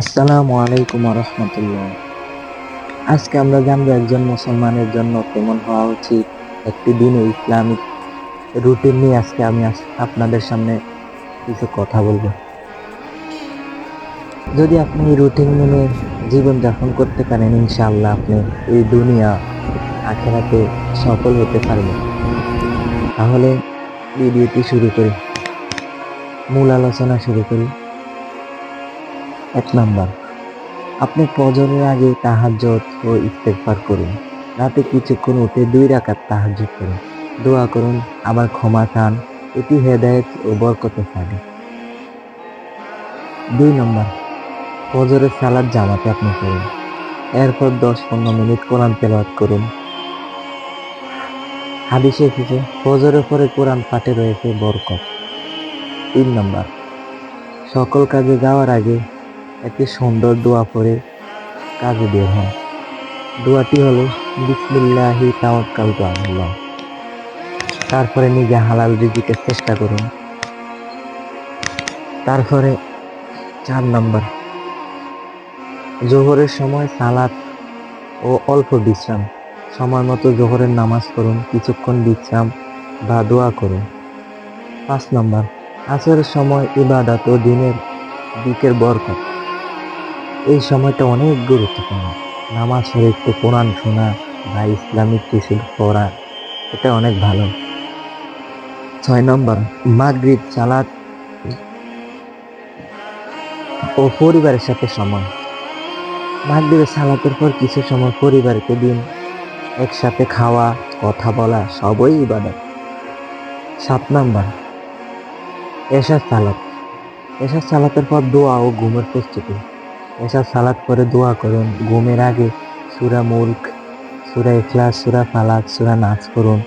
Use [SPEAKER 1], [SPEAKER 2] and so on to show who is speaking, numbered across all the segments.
[SPEAKER 1] আসসালামু আলাইকুম রহমতুল্লাহ আজকে আমরা জানব একজন মুসলমানের জন্য কেমন হওয়া উচিত একটি দিনে ইসলামিক রুটিন নিয়ে আজকে আমি আপনাদের সামনে কিছু কথা বলব। যদি আপনি রুটিন মেনে জীবনযাপন করতে পারেন, ইনশাআল্লাহ আপনি এই দুনিয়া আখেরাতে সফল হতে পারবেন। তাহলে ভিডিওটি শুরু করি। মূল আলোচনা শুরু করি। এক নাম্বার। আপনি ফজরের আগে তাহাজ্জুদ ও ইস্তেগফার করুন। রাতে কিছুক্ষণ উঠে দুই রাকাত তাহাজ্জুদ করুন। দোয়া করুন আবার ক্ষমা চান, এটি হেদায়েত ও বরকতে সাথে দুই নম্বর, ফজরের সালাদ জামাতে আপনি করুন এরপর দশ পনেরো মিনিট কোরআন তেলাওয়াত করুন। হাদিসে এসেছে, ফজরের পরে কোরআন পাঠে রয়েছে বরকত। তিন নম্বর, সকল কাজে যাওয়ার আগে একটি সুন্দর দোয়া পড়ে কাজে বের হন। দোয়াটি হলো, বিসমিল্লাহি তাওয়াক্কালতু আলাল্লাহ। তারপরে নিজে হালাল রিজিকের চেষ্টা করুন। তারপরে চার নম্বর, জোহরের সময় সালাত ও অল্প বিশ্রাম। সময় মতো জোহরের নামাজ পড়ুন, কিছুক্ষণ বিশ্রাম বা দোয়া করুন। পাঁচ নম্বর, আসরের সময় ইবাদত ও দিনের দিকের বরকত। এই সময়টা অনেক গুরুত্বপূর্ণ। নামাজ পড়ে কোরআন শোনা বা ইসলামিক কিছু পড়া, এটা অনেক ভালো। ছয় নম্বর, মাগরিব সালাদ ও পরিবারের সাথে সময়। মাগরিবের সালাতের পর কিছু সময় পরিবারকে দিন, একসাথে খাওয়া, কথা বলা, সবই ইবাদত। সাত নম্বর, এশার সালাত। এশার সালাতের পর দোয়া ও ঘুমের প্রস্তুতি। এসব সালাদ করে দোয়া করুন। ঘুমের আগে সুরা মুল্ক, সুরা ইখলাস, সুরা ফালাক, সুরা নাচ করুন।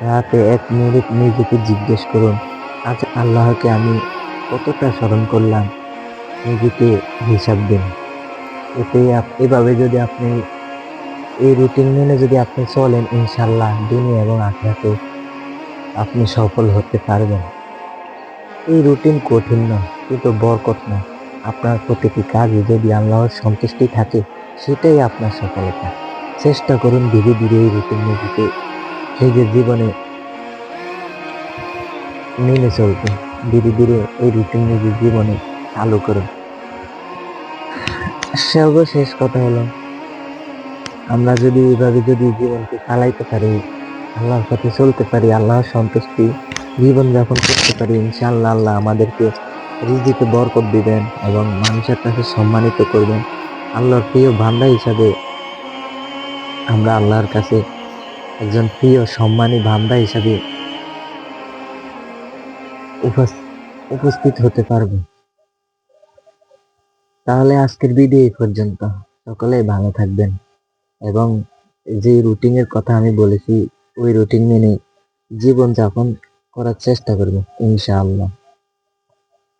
[SPEAKER 1] রাতে এক মিনিট নিজেকে জিজ্ঞেস করুন, আজ আল্লাহকে আমি কতটা স্মরণ করলাম? নিজেকে হিসাব দিন। এতে এভাবে যদি আপনি এই রুটিন মেনে যদি আপনি চলেন ইনশাল্লাহ দুনিয়া এবং আখড়াতে আপনি সফল হতে পারবেন। এই রুটিন কঠিন নয় কিন্তু বরকত না। আপনার প্রতিটি কাজে যদি আল্লাহর সন্তুষ্টি থাকে, সেটাই আপনার সফলতা। চেষ্টা করুন ধীরে ধীরে এই রুটিন নিজেকে নিজের জীবনে মেনে চলতে। ধীরে ধীরে এই রুটিন নিজের জীবনে চালু করুন। সর্বশেষ কথা হলো, আমরা যদি এইভাবে যদি জীবনকে চালাইতে পারি, আল্লাহর সাথে চলতে পারি, আল্লাহর সন্তুষ্টি জীবনযাপন করতে পারি, ইনশাআল্লাহ আল্লাহ আমাদেরকে রিজিকে বরকত দিবেন এবং মানুষের কাছে সম্মানিত করবেন। আল্লাহর প্রিয় বান্দা হিসাবে আমরা আল্লাহর কাছে একজন প্রিয়, সম্মানী বান্দা হিসাবে উপস্থিত হতে পারব। তাহলে আজকের ভিডিও এই পর্যন্ত। সকলেই ভালো থাকবেন। এবং যে রুটিনের কথা আমি বলেছি, ওই রুটিন মেনে জীবন যাপন করার চেষ্টা করব, ইনশাআল্লাহ।